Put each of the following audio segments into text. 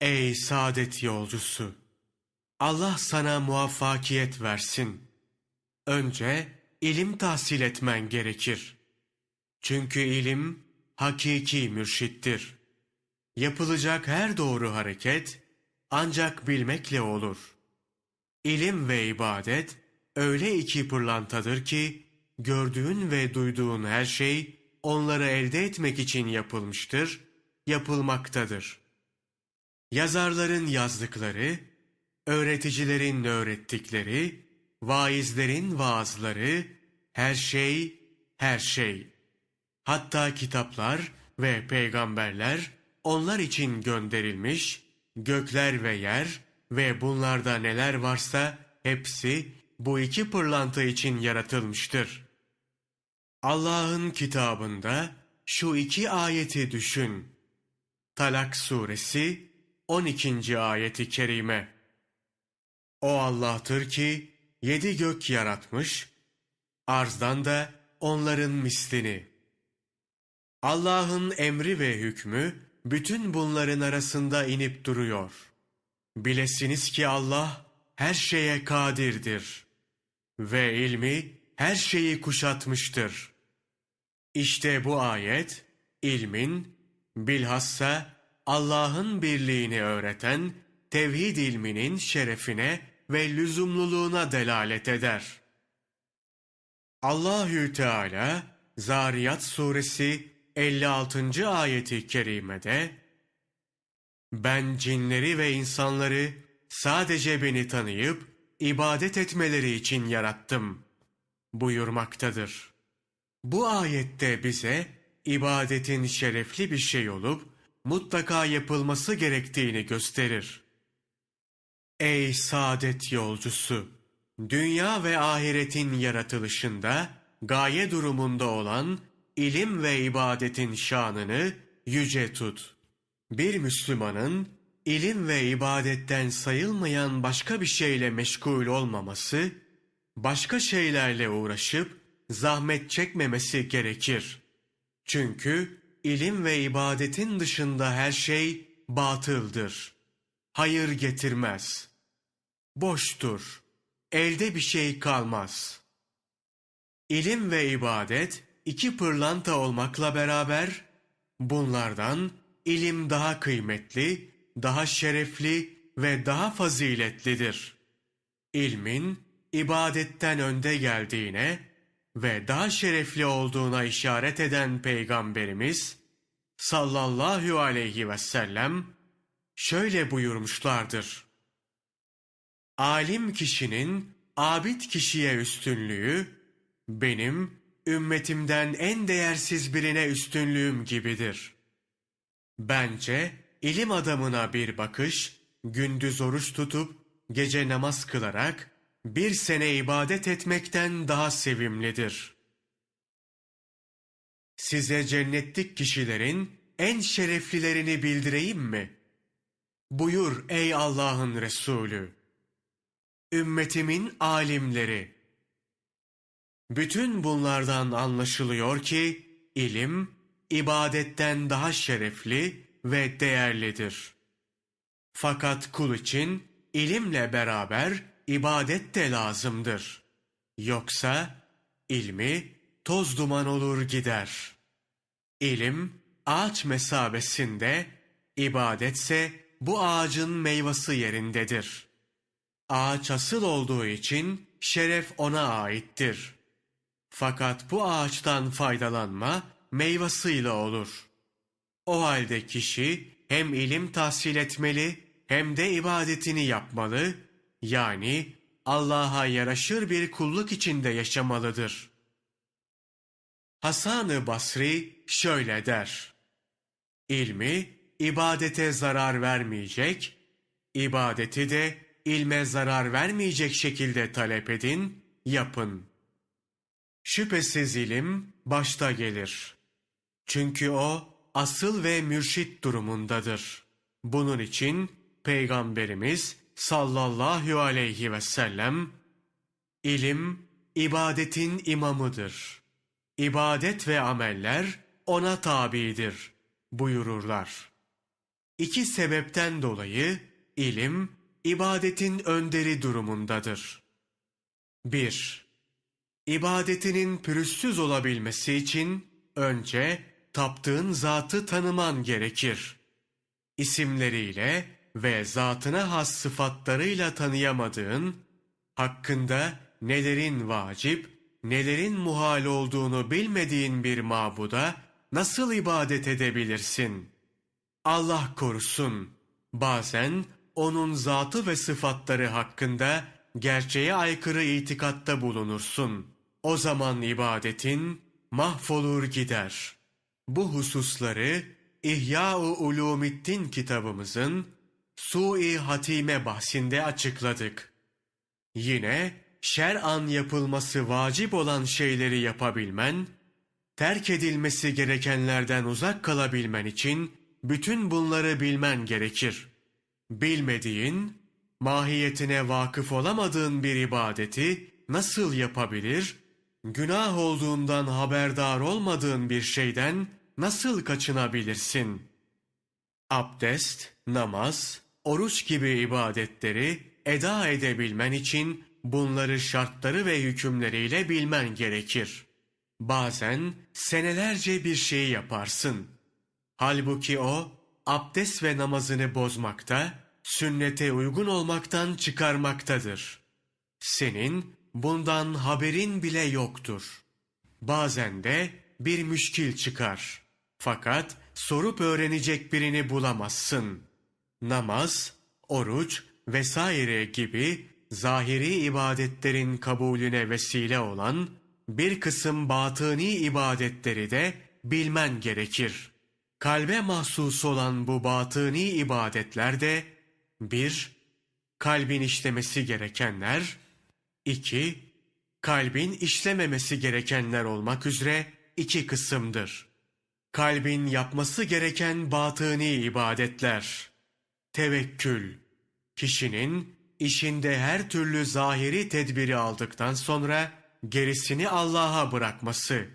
Ey saadet yolcusu! Allah sana muvaffakiyet versin. Önce ilim tahsil etmen gerekir. Çünkü ilim hakiki mürşittir. Yapılacak her doğru hareket ancak bilmekle olur. İlim ve ibadet öyle iki pırlantadır ki gördüğün ve duyduğun her şey onları elde etmek için yapılmıştır, yapılmaktadır. Yazarların yazdıkları, öğreticilerin öğrettikleri, vaizlerin vaazları, her şey, her şey. Hatta kitaplar ve peygamberler onlar için gönderilmiş, gökler ve yer ve bunlarda neler varsa hepsi bu iki pırlanta için yaratılmıştır. Allah'ın kitabında şu iki ayeti düşün. Talak suresi 12. ayeti kerime. O Allah'tır ki yedi gök yaratmış, arzdan da onların mislini. Allah'ın emri ve hükmü bütün bunların arasında inip duruyor. Bilesiniz ki Allah her şeye kadirdir ve ilmi her şeyi kuşatmıştır. İşte bu ayet ilmin bilhassa Allah'ın birliğini öğreten tevhid ilminin şerefine ve lüzumluluğuna delalet eder. Allahü Teala Zariyat suresi 56. ayeti kerimede ben cinleri ve insanları sadece beni tanıyıp ibadet etmeleri için yarattım buyurmaktadır. Bu ayette bize ibadetin şerefli bir şey olup mutlaka yapılması gerektiğini gösterir. Ey saadet yolcusu! Dünya ve ahiretin yaratılışında gaye durumunda olan ilim ve ibadetin şanını yüce tut. Bir Müslümanın ilim ve ibadetten sayılmayan başka bir şeyle meşgul olmaması, başka şeylerle uğraşıp zahmet çekmemesi gerekir. Çünkü ilim ve ibadetin dışında her şey batıldır. Hayır getirmez. Boştur. Elde bir şey kalmaz. İlim ve ibadet iki pırlanta olmakla beraber bunlardan ilim daha kıymetli, daha şerefli ve daha faziletlidir. İlmin ibadetten önde geldiğine ve daha şerefli olduğuna işaret eden Peygamberimiz sallallahu aleyhi ve sellem şöyle buyurmuşlardır. Alim kişinin abid kişiye üstünlüğü benim ümmetimden en değersiz birine üstünlüğüm gibidir. Bence ilim adamına bir bakış, gündüz oruç tutup gece namaz kılarak bir sene ibadet etmekten daha sevimlidir. Size cennetlik kişilerin en şereflilerini bildireyim mi? Buyur ey Allah'ın Resulü. Ümmetimin alimleri. Bütün bunlardan anlaşılıyor ki ilim ibadetten daha şerefli ve değerlidir. Fakat kul için ilimle beraber ibadet de lazımdır. Yoksa ilmi toz duman olur gider. İlim ağaç mesabesinde, ibadetse bu ağacın meyvası yerindedir. Ağaç asıl olduğu için şeref ona aittir. Fakat bu ağaçtan faydalanma meyvasıyla olur. O halde kişi hem ilim tahsil etmeli hem de ibadetini yapmalı, yani Allah'a yaraşır bir kulluk içinde yaşamalıdır. Hasan-ı Basri şöyle der. İlmi ibadete zarar vermeyecek, ibadeti de ilme zarar vermeyecek şekilde talep edin, yapın. Şüphesiz ilim başta gelir. Çünkü o asıl ve mürşit durumundadır. Bunun için Peygamberimiz sallallahu aleyhi ve sellem ilim ibadetin imamıdır. İbadet ve ameller ona tabidir buyururlar. İki sebepten dolayı ilim, ibadetin önderi durumundadır. 1. İbadetinin pürüzsüz olabilmesi için önce taptığın zatı tanıman gerekir. İsimleriyle ve zatına has sıfatlarıyla tanıyamadığın, hakkında nelerin vacip, nelerin muhal olduğunu bilmediğin bir mabuda nasıl ibadet edebilirsin? Allah korusun. Bazen onun zatı ve sıfatları hakkında gerçeğe aykırı itikatta bulunursun. O zaman ibadetin mahvolur gider. Bu hususları İhya-u Ulumiddin kitabımızın Su-i Hatime bahsinde açıkladık. Yine şer'an yapılması vacip olan şeyleri yapabilmen, terk edilmesi gerekenlerden uzak kalabilmen için bütün bunları bilmen gerekir. Bilmediğin, mahiyetine vakıf olamadığın bir ibadeti nasıl yapabilir, günah olduğundan haberdar olmadığın bir şeyden nasıl kaçınabilirsin? Abdest, namaz, oruç gibi ibadetleri eda edebilmen için bunları şartları ve hükümleriyle bilmen gerekir. Bazen senelerce bir şey yaparsın. Halbuki o abdest ve namazını bozmakta, sünnete uygun olmaktan çıkarmaktadır. Senin bundan haberin bile yoktur. Bazen de bir müşkil çıkar. Fakat sorup öğrenecek birini bulamazsın. Namaz, oruç vesaire gibi zahiri ibadetlerin kabulüne vesile olan bir kısım batıni ibadetleri de bilmen gerekir. Kalbe mahsus olan bu batıni ibadetler de bir, kalbin işlemesi gerekenler, iki, kalbin işlememesi gerekenler olmak üzere iki kısımdır. Kalbin yapması gereken batıni ibadetler. Tevekkül, kişinin işinde her türlü zahiri tedbiri aldıktan sonra gerisini Allah'a bırakması.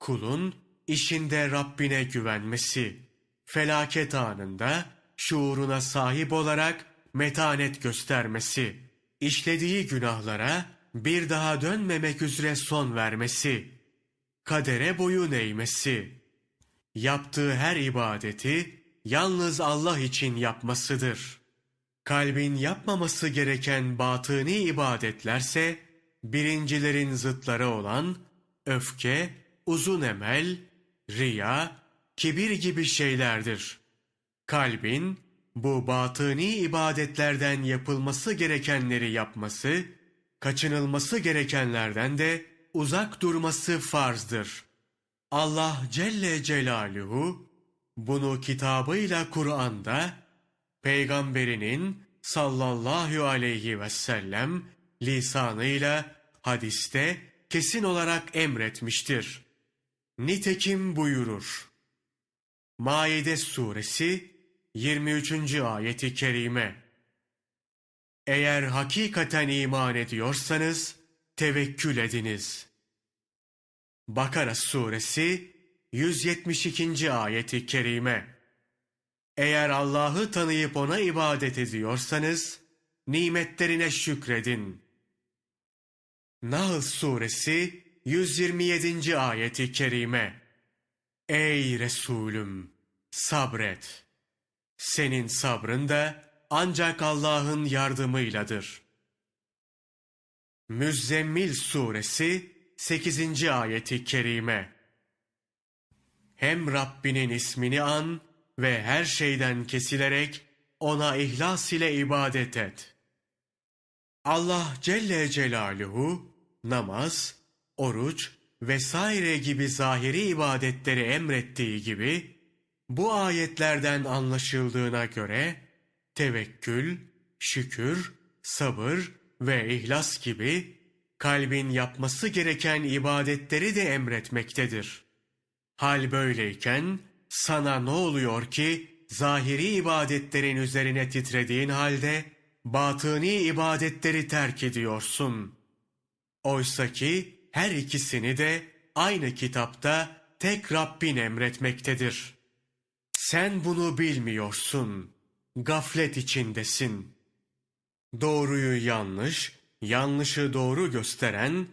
Kulun işinde Rabbine güvenmesi. Felaket anında şuuruna sahip olarak metanet göstermesi. işlediği günahlara bir daha dönmemek üzere son vermesi. Kadere boyun eğmesi. Yaptığı her ibadeti yalnız Allah için yapmasıdır. Kalbin yapmaması gereken batıni ibadetlerse birincilerin zıtları olan öfke, uzun emel, riya, kibir gibi şeylerdir. Kalbin bu batıni ibadetlerden yapılması gerekenleri yapması, kaçınılması gerekenlerden de uzak durması farzdır. Allah Celle Celaluhu bunu kitabıyla Kur'an'da peygamberinin sallallahu aleyhi ve sellem lisanıyla hadiste kesin olarak emretmiştir. Nitekim buyurur. Maide suresi 23. ayeti kerime. Eğer hakikaten iman ediyorsanız tevekkül ediniz. Bakara suresi 172. ayeti kerime. Eğer Allah'ı tanıyıp ona ibadet ediyorsanız nimetlerine şükredin. Nahl suresi 127. ayeti kerime. Ey Resulüm sabret. Senin sabrın da ancak Allah'ın yardımıyladır. Müzzemmil suresi 8. ayeti kerime. Hem Rabbinin ismini an ve her şeyden kesilerek ona ihlas ile ibadet et. Allah Celle Celaluhu namaz, oruç vesaire gibi zahiri ibadetleri emrettiği gibi bu ayetlerden anlaşıldığına göre tevekkül, şükür, sabır ve ihlas gibi kalbin yapması gereken ibadetleri de emretmektedir. Hal böyleyken sana ne oluyor ki zahiri ibadetlerin üzerine titrediğin halde batıni ibadetleri terk ediyorsun. Oysa ki her ikisini de aynı kitapta tek Rabbin emretmektedir. Sen bunu bilmiyorsun. Gaflet içindesin. Doğruyu yanlış, yanlışı doğru gösteren,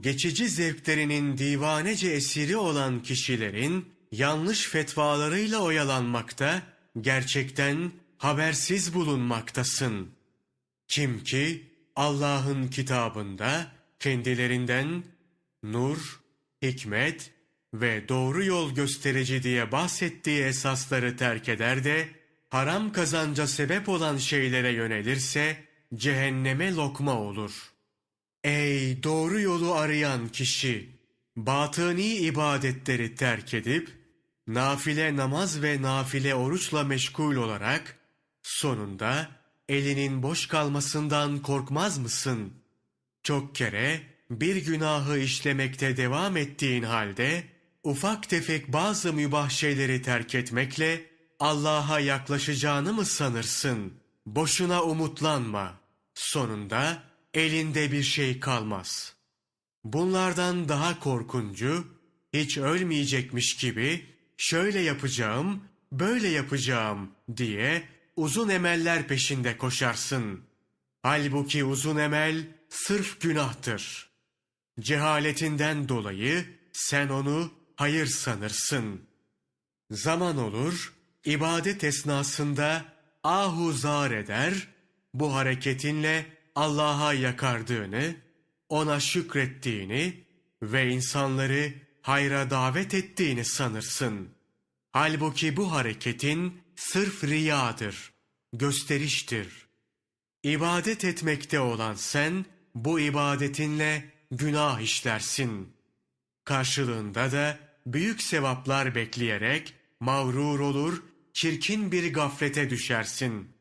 geçici zevklerinin divanece esiri olan kişilerin yanlış fetvalarıyla oyalanmakta, gerçekten habersiz bulunmaktasın. Kim ki Allah'ın kitabında kendilerinden nur, hikmet ve doğru yol gösterici diye bahsettiği esasları terk eder de haram kazanca sebep olan şeylere yönelirse cehenneme lokma olur. Ey doğru yolu arayan kişi! Batıni ibadetleri terk edip, nafile namaz ve nafile oruçla meşgul olarak, sonunda elinin boş kalmasından korkmaz mısın? Çok kere bir günahı işlemekte devam ettiğin halde, ufak tefek bazı mübah şeyleri terk etmekle Allah'a yaklaşacağını mı sanırsın? Boşuna umutlanma. Sonunda elinde bir şey kalmaz. Bunlardan daha korkuncu, hiç ölmeyecekmiş gibi şöyle yapacağım, böyle yapacağım diye uzun emeller peşinde koşarsın. Halbuki uzun emel sırf günahtır. Cehaletinden dolayı sen onu hayır sanırsın. Zaman olur, ibadet esnasında ahu zar eder, bu hareketinle Allah'a yakardığını, ona şükrettiğini ve insanları hayra davet ettiğini sanırsın. Halbuki bu hareketin sırf riyadır, gösteriştir. İbadet etmekte olan sen, bu ibadetinle günah işlersin. Karşılığında da büyük sevaplar bekleyerek mağrur olur, çirkin bir gaflete düşersin.